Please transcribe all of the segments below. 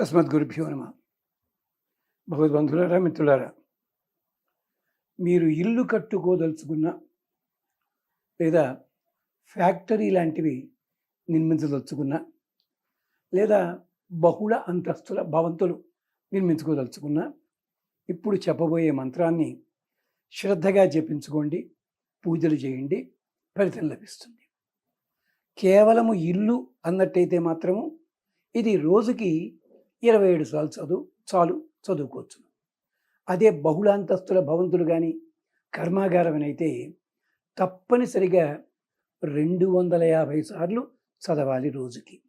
అస్మద్గురుభ్యో నమ భగవద్బంధులారా మిత్రులారా మీరు ఇల్లు కట్టుకోదలుచుకున్న లేదా ఫ్యాక్టరీ లాంటివి నిర్మించదలుచుకున్న లేదా బహుళ అంతస్తుల భవంతులు నిర్మించుకోదలుచుకున్న ఇప్పుడు చెప్పబోయే మంత్రాన్ని శ్రద్ధగా జపించుకోండి పూజలు చేయండి ఫలితం లభిస్తుంది. కేవలము ఇల్లు అన్నట్టయితే మాత్రము ఇది రోజుకి ఇరవై ఏడు సార్లు చదువు చాలు చదువుకోవచ్చు. అదే బహుళాంతస్తుల భవంతులు కానీ కర్మాగారం అయితే తప్పనిసరిగా రెండు వందల యాభై సార్లు చదవాలి రోజుకి.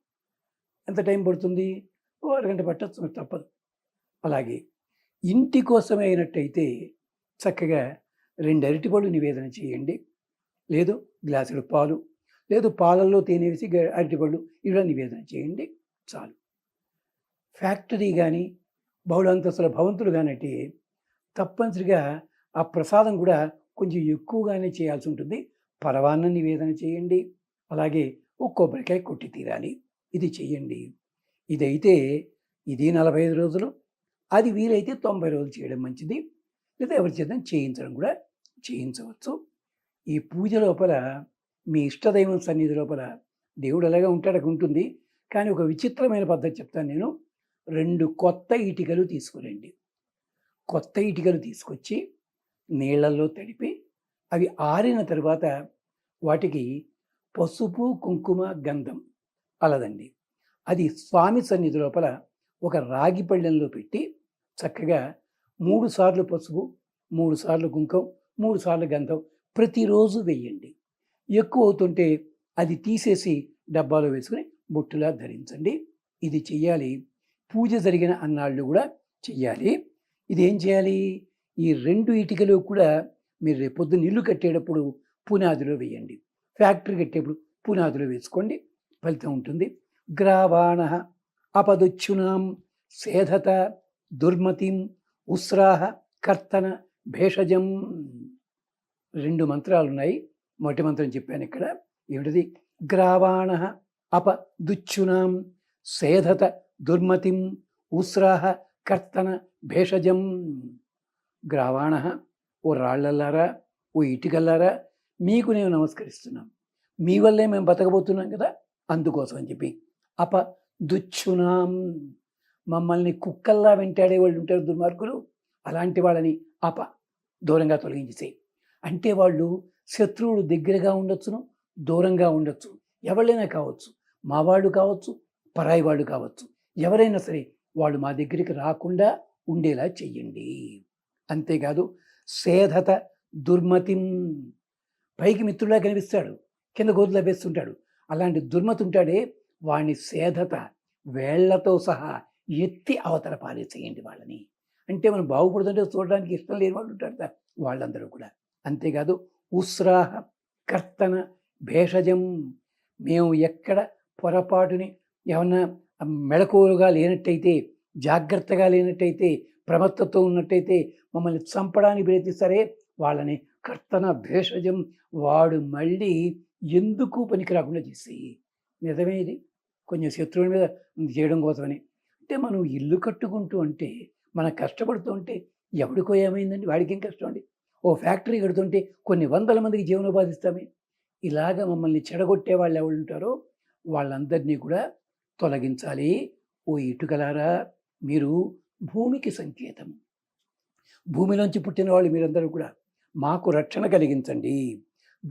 ఎంత టైం పడుతుంది? ఓ అరగంట పట్టచ్చు తప్పదు. అలాగే ఇంటి కోసమే అయినట్టయితే చక్కగా రెండు అరటిపళ్ళు నివేదన చేయండి. లేదు గ్లాసుడు పాలు లేదు పాలల్లో తేనె వేసి అరటిపళ్ళు ఇలా నివేదన చేయండి. చాలు. ఫ్యాక్టరీ కానీ బహుళంతస్తుల భవంతులు కానట్టి తప్పనిసరిగా ఆ ప్రసాదం కూడా కొంచెం ఎక్కువగానే చేయాల్సి ఉంటుంది. పరవాన్న నివేదన చేయండి. అలాగే ఒక కొబ్బరికాయ కొట్టి తీరాలి. ఇది చేయండి. ఇదైతే ఇది నలభై ఐదు రోజులు. అది వీలైతే తొంభై రోజులు చేయడం మంచిది. లేదా ఎవరి చేత చేయించడం కూడా చేయించవచ్చు. ఈ పూజ లోపల మీ ఇష్టదైవం సన్నిధి లోపల దేవుడు అలాగే ఉంటాడకు ఉంటుంది కానీ ఒక విచిత్రమైన పద్ధతి చెప్తాను నేను. రెండు కొత్త ఇటుకలు తీసుకురండి. కొత్త ఇటుకలు తీసుకొచ్చి నీళ్ళలో తడిపి అవి ఆరిన తర్వాత వాటికి పసుపు కుంకుమ గంధం అలదండి. అది స్వామి సన్నిధి లోపల ఒక రాగి పళ్ళెంలో పెట్టి చక్కగా మూడు సార్లు పసుపు మూడు సార్లు కుంకుమ మూడు సార్లు గంధం ప్రతిరోజు వెయ్యండి ఎక్కువ అవుతుంటే అది తీసేసి డబ్బాలో వేసుకుని బొట్టులా ధరించండి. ఇది చెయ్యాలి. పూజ జరిగిన అన్నాళ్ళు కూడా చెయ్యాలి. ఇది ఏం చేయాలి? ఈ రెండు ఇటుకలు కూడా మీరు రేపొద్దున ఇల్లు కట్టేటప్పుడు పునాదిలో వేయండి. ఫ్యాక్టరీ కట్టేప్పుడు పునాదిలో వేసుకోండి. ఫలితం ఉంటుంది. గ్రావాణ అపదుచ్చునాం సేధత దుర్మతిం ఉస్రాహ కర్తన భేషజం. రెండు మంత్రాలు ఉన్నాయి మొదటి మంత్రం చెప్పాను ఇక్కడ. ఏమిటిది? గ్రావాణ అప దుచ్చునాం సేధత దుర్మతిం ఉస్రాహ కర్తన భేషజం. గ్రావాణ ఓ రాళ్ళల్లారా ఓ ఇటుకల్లారా మీకు నేను నమస్కరిస్తున్నాం. మీ వల్లే మేము బతకబోతున్నాం కదా అందుకోసం అని చెప్పి. అప దుచ్చునాం. మమ్మల్ని కుక్కల్లా వెంటాడే వాళ్ళు ఉంటారు దుర్మార్గులు. అలాంటి వాళ్ళని అప దూరంగా తొలగించేసేయి అంటే వాళ్ళు శత్రువులు దగ్గరగా ఉండొచ్చును దూరంగా ఉండొచ్చు. ఎవళ్ళైనా కావచ్చు. మా వాళ్ళు కావచ్చు పరాయి వాళ్ళు కావచ్చు. ఎవరైనా సరే వాళ్ళు మా దగ్గరికి రాకుండా ఉండేలా చెయ్యండి. అంతేకాదు సేధత దుర్మతిం. పైకి మిత్రులా కనిపిస్తాడు. కింద గోతులు వేస్తుంటాడు. అలాంటి దుర్మతి ఉంటాడే వాడిని సేధత వేళ్ళతో సహా ఎత్తి అవతల పారేసేయండి వాళ్ళని. అంటే మనం బాగుపడుతుంటే చూడడానికి ఇష్టం లేని వాళ్ళు ఉంటారు వాళ్ళందరూ కూడా. అంతేకాదు ఉస్రాహ కర్తన భేషజం. మేము ఎక్కడ పొరపాటుని ఏమన్నా మెళకువలుగా లేనట్టయితే జాగ్రత్తగా లేనట్టయితే ప్రమత్తతో ఉన్నట్టయితే మమ్మల్ని చంపడానికి ప్రయత్నిస్తారే? వాళ్ళని కర్తన భేషజం వాడు మళ్ళీ ఎందుకు పనికి రాకుండా చేసి నిజమే ఇది. కొంచెం శత్రువుల మీద చేయడం కోసమని. అంటే మనం ఇల్లు కట్టుకుంటూ ఉంటే మనం కష్టపడుతూ ఉంటే ఎవడికో ఏమైందండి? వాడికి ఏం కష్టం అండి? ఓ ఫ్యాక్టరీ కడుతుంటే కొన్ని వందల మందికి జీవనోపాధిస్తామే ఇలాగ మమ్మల్ని చెడగొట్టే వాళ్ళు ఎవరు ఉంటారో వాళ్ళందరినీ కూడా తొలగించాలి. ఓ ఇటుకలారా మీరు భూమికి సంకేతం భూమిలోంచి పుట్టిన వాళ్ళు మీరందరూ కూడా మాకు రక్షణ కలిగించండి.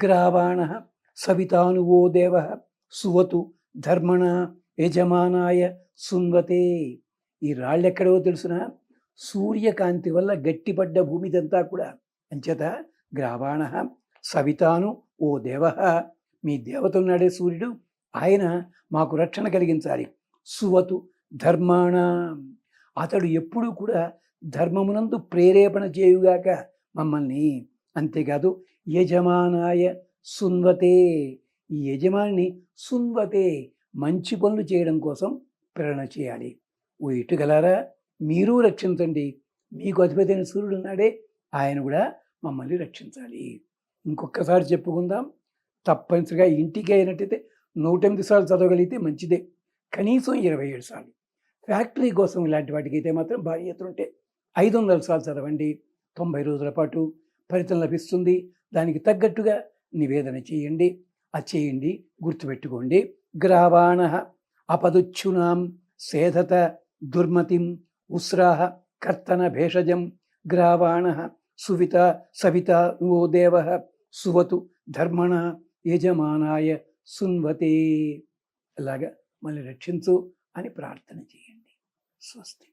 గ్రావాణ సవితానువో దేవ సువతు ధర్మణ యజమానాయ సున్వతే. ఈ రాళ్ళు ఎక్కడో సూర్యకాంతి వల్ల గట్టిపడ్డ భూమిదంతా కూడా. అంచేత గ్రావాణ సవితాను ఓ దేవ. మీ దేవత ఉన్నాడే సూర్యుడు. ఆయన మాకు రక్షణ కలిగించాలి. సువతు ధర్మాణ. అతడు ఎప్పుడూ కూడా ధర్మమునందు ప్రేరేపణ చేయుగాక మమ్మల్ని అంతేకాదు యజమానాయ సున్వతే. ఈ యజమాని సున్వతే మంచి పనులు చేయడం కోసం ప్రేరణ చేయాలి. ఓ ఇటుగలారా మీరు రక్షించండి. మీకు అధిపతైన అయిన సూర్యుడు ఉన్నాడే ఆయన కూడా మమ్మల్ని రక్షించాలి. ఇంకొకసారి చెప్పుకుందాం. తప్పనిసరిగా ఇంటికి అయినట్టయితే నూటెనిమిది సార్లు చదవగలిగితే మంచిదే. కనీసం ఇరవై ఏడు సార్లు. ఫ్యాక్టరీ కోసం ఇలాంటి వాటికి అయితే మాత్రం భారీ ఎత్తున ఉంటే ఐదు వందల సార్లు చదవండి. తొంభై రోజుల పాటు ఫలితం లభిస్తుంది. దానికి తగ్గట్టుగా నివేదన చేయండి. అది చేయండి. గుర్తుపెట్టుకోండి. గ్రావాణ అపదుచ్చునాం సేధత దుర్మతిం ఉస్రాహ కర్తన భేషజం గ్రావాణ సువిత సవిత ఓ దేవ సువతు ధర్మణ యజమానాయ సున్వతే. అలాగా మళ్ళీ రక్షించు అని ప్రార్థన చేయండి. స్వస్తి.